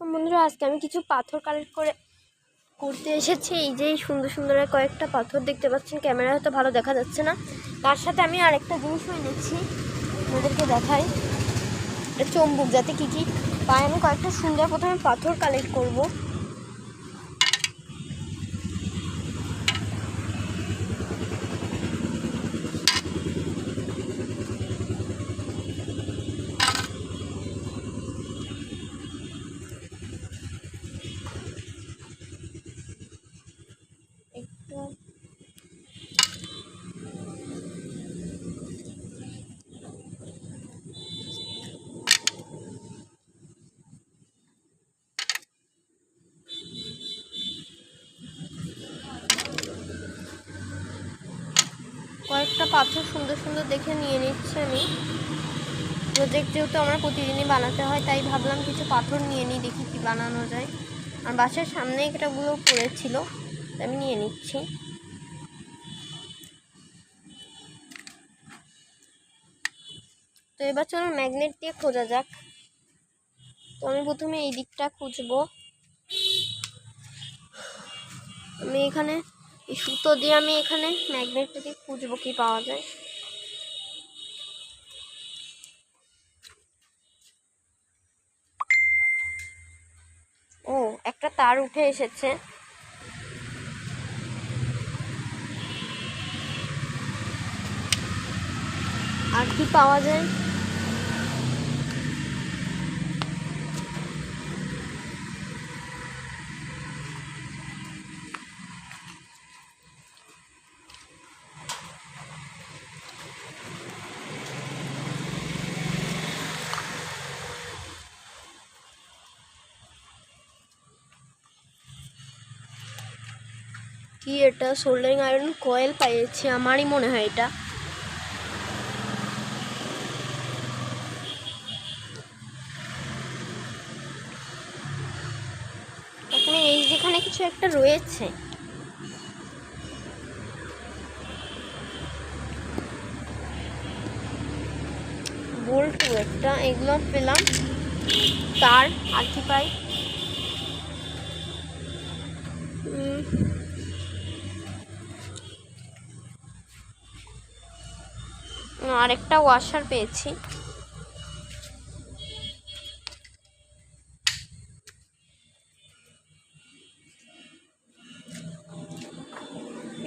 বন্ধুরা, আজকে আমি কিছু পাথর কালেক্ট করে করতে এসেছি। এই যে সুন্দর সুন্দর কয়েকটা পাথর দেখতে পাচ্ছেন ক্যামেরা হয়তো ভালো দেখা যাচ্ছে না। তার সাথে আমি আরেকটা জিনিসও এনেছি ওদেরকে দেখাই। চম্বুক যাতে কী কী। পায় আমি কয়েকটা সুন্দর প্রথমে পাথর কালেক্ট করব একটু কয়েকটা পাথর সুন্দর সুন্দর দেখে নিয়ে নিচ্ছি আমি। প্রজেক্ট যেহেতু আমরা প্রতিদিনই বানাতে হয়, তাই ভাবলাম কিছু পাথর নিয়ে নিই, দেখি কি বানানো যায়। আর বাসার সামনে এটাগুলো পড়েছিল আমি নিয়ে নিচ্ছি। তো এবার চলো ম্যাগনেট দিয়ে খোঁজা যাক। তো আমি প্রথমে এই দিকটা খুঁজবো। আমি এখানে এই সুতো দিয়ে আমি এখানে ম্যাগনেটটাকে খুঁজবো কি পাওয়া যায়। ও, একটা তার উঠে এসেছে। আর কি পাওয়া যায়? কি এটা? সোল্ডারিং আয়রন কয়েল পাইয়েছি, আমারই মনে হয় এটা। এখানে এই যেখানে কিছু একটা রয়েছে। বোল্ট একটা এগুলো পেলাম। তার আর কি পাই? আরেকটা ওয়াশার পেয়েছি।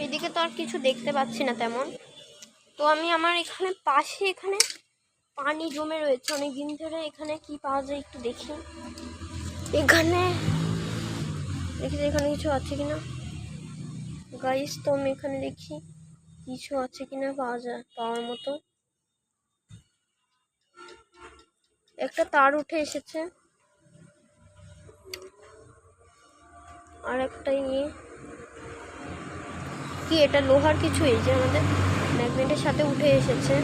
এদিকে তো আর কিছু দেখতে পাচ্ছি না তেমন। তো আমি আমার এখানে পাশে এখানে পানি জমে রয়েছে। অনেক দিন ধরে এখানে কি পাওয়া যায় একটু দেখি। এখানে দেখি এখানে কিছু আছে কিনা। গাইস তো আমি এখানে দেখি কিছু আছে কিনা পাওয়া যায় পাওয়ার মতো। একটা তার উঠে এসেছে। আর একটা ইয়ে। কি, এটা লোহার কিছু? এই যে আমাদের ম্যাগনেটের সাথে উঠে এসেছে।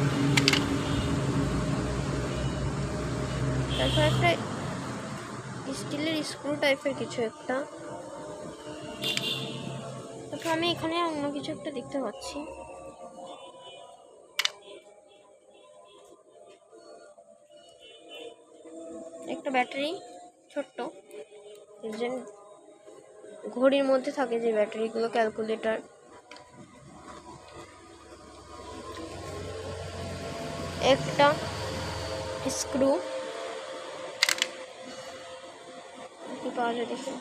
তারপর একটা স্টিলের স্ক্রু টাইপের কিছু একটা। তারপর আমি এখানে অন্য কিছু একটা দেখতে পাচ্ছি। একটা ব্যাটারি, ছোট্ট ঘড়ির মধ্যে থাকে যে ব্যাটারিগুলো, ক্যালকুলেটর। একটা স্ক্রু। কি পাওয়া যায় দেখি।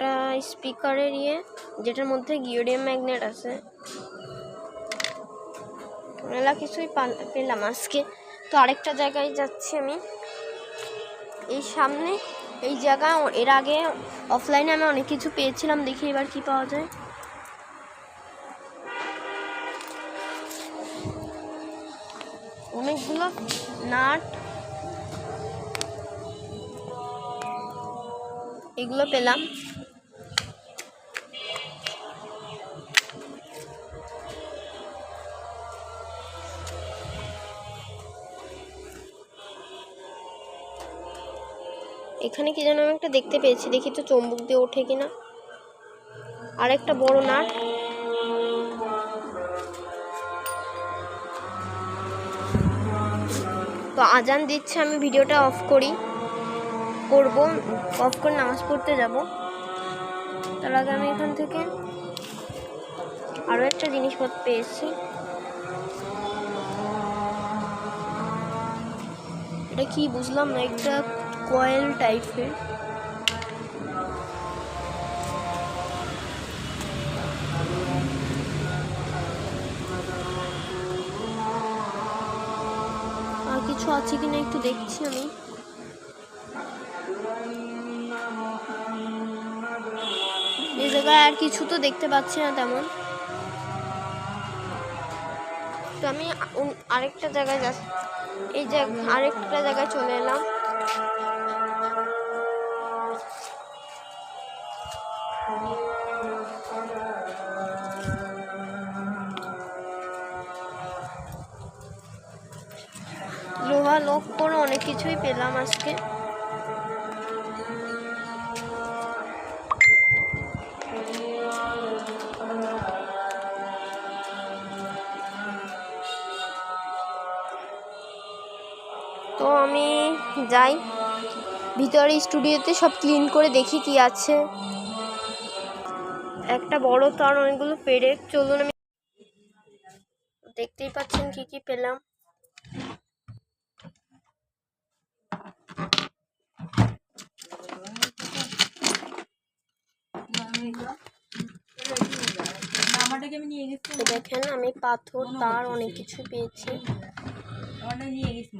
একটা স্পিকারের ইয়ে যেটার মধ্যে গিওডিয়াম ম্যাগনেট আছে। মেলা কিছুই পাল- পেলাম আজকে। তো আরেকটা জায়গায় যাচ্ছি আমি। এই সামনে, এই জায়গা, এর আগে অফলাইনে আমি অনেক কিছু পেয়েছিলাম, দেখি এবার কি পাওয়া যায়। অনেকগুলো নাট। এগুলো পেলাম। এখানে কি যেন আমি একটা দেখতে পেয়েছি। দেখি তো চম্বুক দিয়ে ওঠে কিনা। আরেকটা বড় নাট। তো আজান দিচ্ছে, আমি ভিডিওটা অফ করি। করব, অফ করে নামাজ পড়তে যাব। তার আগে আমি এখান থেকে আরও একটা জিনিসপত্র পেয়েছি। এটা কি বুঝলাম না, একটা কয়েল টাইপের আর কিছু আছে কিনা একটু দেখছি আমি। এই জায়গায় আর কিছু তো দেখতে পাচ্ছি না তেমন। তো আমি আরেকটা জায়গায় যাচ্ছি। এই যে আরেকটা জায়গায় চলে এলাম। অনেক কিছুই পেলাম আজকে। তো আমি যাই। ভিতরে স্টুডিওতে সব ক্লিন করে দেখি কি আছে। একটা বড় তার, অনেকগুলো পেরেক। চলুন আমি দেখতেই পাচ্ছেন কি কি পেলাম আমারটাকে আমি নিয়ে গেছি তো দেখেন আমি পাথর তার অনেক কিছু পেয়েছি। নিয়ে গেছি